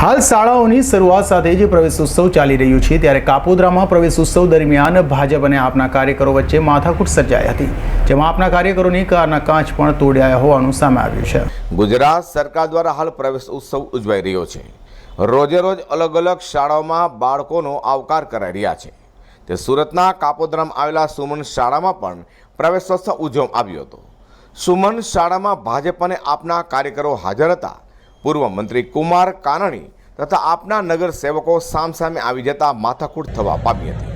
હાલ શાળાઓની શરૂઆત સાથે જ પ્રવેશ ઉત્સવ ચાલી રહ્યું છે. ત્યારે કાપોદ્રામાં પ્રવેશ ઉત્સવ દરમિયાન ભાજપ અને આપના કાર્યકરો વચ્ચે માથાકૂટ સર્જાઈ હતી, જેમાં આપના કાર્યકરોની કારના કાચ પણ તોડ્યા હોવાનું સામે આવ્યું છે. ગુજરાત સરકાર દ્વારા હાલ પ્રવેશ ઉત્સવ ઉજવાઈ રહ્યો છે. રોજે રોજ અલગ અલગ શાળાઓમાં બાળકોનો આવકાર કરાઈ રહ્યા છે. તે સુરતના કાપોદ્રામાં આવેલા સુમન શાળામાં પણ પ્રવેશોત્સવ ઉજવવામાં આવ્યો હતો. સુમન શાળામાં ભાજપ અને આપના કાર્યકરો હાજર હતા. પૂર્વ મંત્રી કુમાર કાનાણી તથા આપના નગર સેવકો સામસામે આવી જતા માથાકૂટ થવા પામી હતી.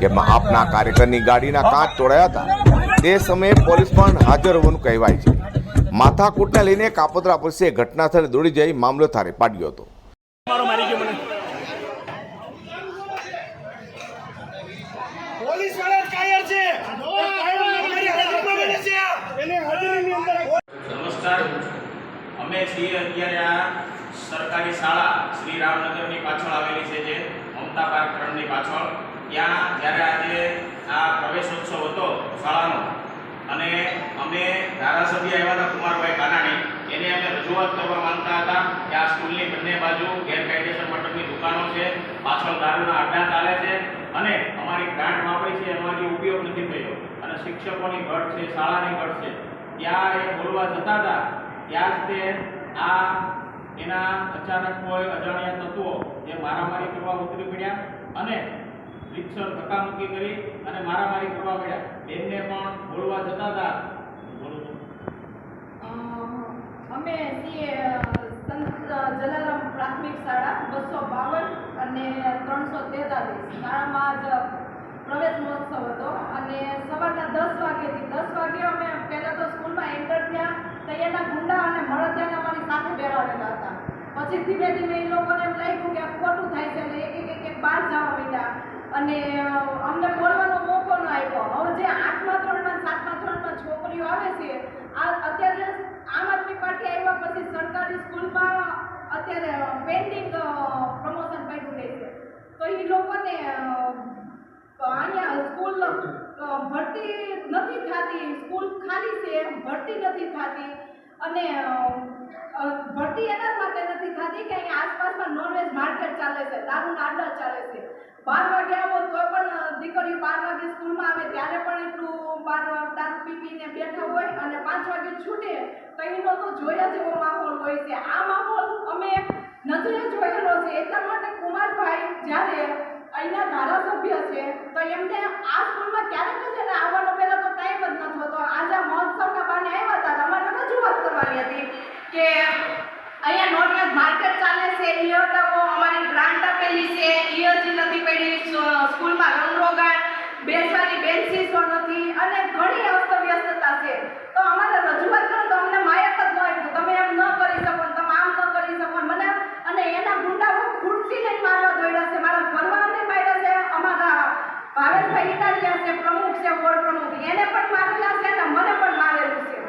જેમાં આપના કાર્યકરની ગાડીના કાચ તોડાયા હતા. તે સમયે પોલીસ પણ હાજર હોવાનું કહેવાય છે. માથાકૂટને લઈને કાપોદ્રા પોલીસે ઘટના સ્થળે દોડી જઈ મામલો થારે પાડ્યો હતો. પોલીસવાળા કાયર છે. એને હાજરીની અંદર નમસ્કાર. અમે છીએ અત્યારે આ સરકારી શાળા શ્રી રામનગરની પાછળ આવેલી છે જે મમતા પાર્ક ગ્રાઉન્ડની પાછળ. ત્યાં જ્યારે આજે આ પ્રવેશોત્સવ હતો શાળાનો, અને અમે ધારાસભ્ય આવ્યા હતા કુમારભાઈ કાનાણી, એને અમે રજૂઆત કરવા માંગતા હતા કે આ સ્કૂલની બંને બાજુ ગેરકાયદેસર મટકની દુકાનો છે, પાછળ દારૂના અડ્ડા ચાલે છે, અને અમારી ગ્રાન્ટ વાપરી છે, એનો હજી ઉપયોગ નથી થયો. અને શિક્ષકોની ઘટ છે, શાળાની ઘટ છે. ત્યાં એ બોલવા જતા હતા ત્યાં આ એના અચાનક કોઈ અજાણ્યા તત્વો જે મારામારી કરવા ઉતરી પડ્યા અને રિક્ષણ ધક્કામુક્કી કરી અને મારામારી કરવા પડ્યા બેનને પણ બોલવા જતા હતા. અમે જલારામ પ્રાથમિક શાળા બસો બાવન અને ત્રણસો તેતાલીસ. શાળામાં જ પ્રવેશ મહોત્સવ હતો અને સવારના દસ વાગ્યેથી દસ વાગે અમે પહેલાં તો સ્કૂલમાં એન્ટર થયા તો એના ગુંડા અને મળતિયાને અમારી સાથે બેરાડેલા હતા પછી ધીમે ધીમે એ લોકોને એમ લાગ્યું કે આ ખોટું થાય છે. એટલે એક એક એક બહાર જવા માંડ્યા. અને અમને બોલવાનો મોકો ન આપ્યો. હવે જે આઠમા ધોરણમાં સાતમા ધોરણમાં છોકરીઓ આવે છે, આ અત્યારે આમ આદમી પાર્ટી આવ્યા પછી સરકારી સ્કૂલમાં અત્યારે પેન્ટિંગ પ્રમોશન પાડ્યું રહે છે. તો એ લોકોને અહીંયા સ્કૂલ ભરતી નથી થતી. સ્કૂલ ખાલી છે, ભરતી નથી થતી. અને ભરતી એના માટે નથી થતી કે અહીંયા આસપાસમાં નોનવેજ દારૂના આડ્ડા ચાલે છે. બાર વાગે આવો તો પણ દીકરીઓ બાર વાગે સ્કૂલમાં આવે ત્યારે પણ એટલું બાર દારૂ પી બેઠા હોય અને પાંચ વાગે છૂટે તો એનો તો જોયા જેવો માહોલ હોય છે. આ માહોલ અમે નજરે જોયેલો છે. એટલા માટે કુમારભાઈ જ્યારે અહીંના ધારાસભ્ય છે, તો એમને આ સ્કૂલમાં ક્યારેક જ એને આવવાનો પહેલા તો ટાઈમ જ નથી હોતો આજે મહોત્સવના બાને આવ્યા હતા. અમારે રજૂઆત કરવાની હતી કે અહીંયા નોનવેજ માર્કેટ ચાલે છે એ હટાવો અમારી ગ્રાન્ટ આપેલી છે એ હજી નથી પડી, સ્કૂલમાં રંગરોગાન બેસવાની બેન્ચીસો નથી અને ઘણી અસ્તવ્યસ્તતા છે તો અમારે રજૂઆત કરો તો અમને માયક જ ન આપ્યું તમે એમ ન કરી શકો ને તમે આમ ન કરી શકો ને મને અને એના ગુંડાઓ ખુરશી લઈને મારવા દોડ્યા છે મારા ઘરવાળાને માર્યા છે અમારા ભાવેશભાઈ ઇટાલિયા છે પ્રમુખ છે વોર્ડ પ્રમુખ એને પણ મારેલા છે અને મને પણ મારેલું છે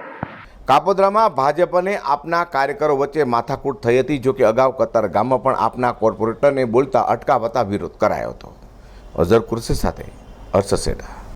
કાપોદ્રામાં ભાજપ અને આપના કાર્યકરો વચ્ચે માથાકૂટ થઈ હતી, જો કે અગાઉ કતાર ગામમાં પણ આપના કોર્પોરેટરને બોલતા અટકાવતા વિરોધ કરાયો હતો. અઝર કુર્સી સાથે હર્ષ સેડા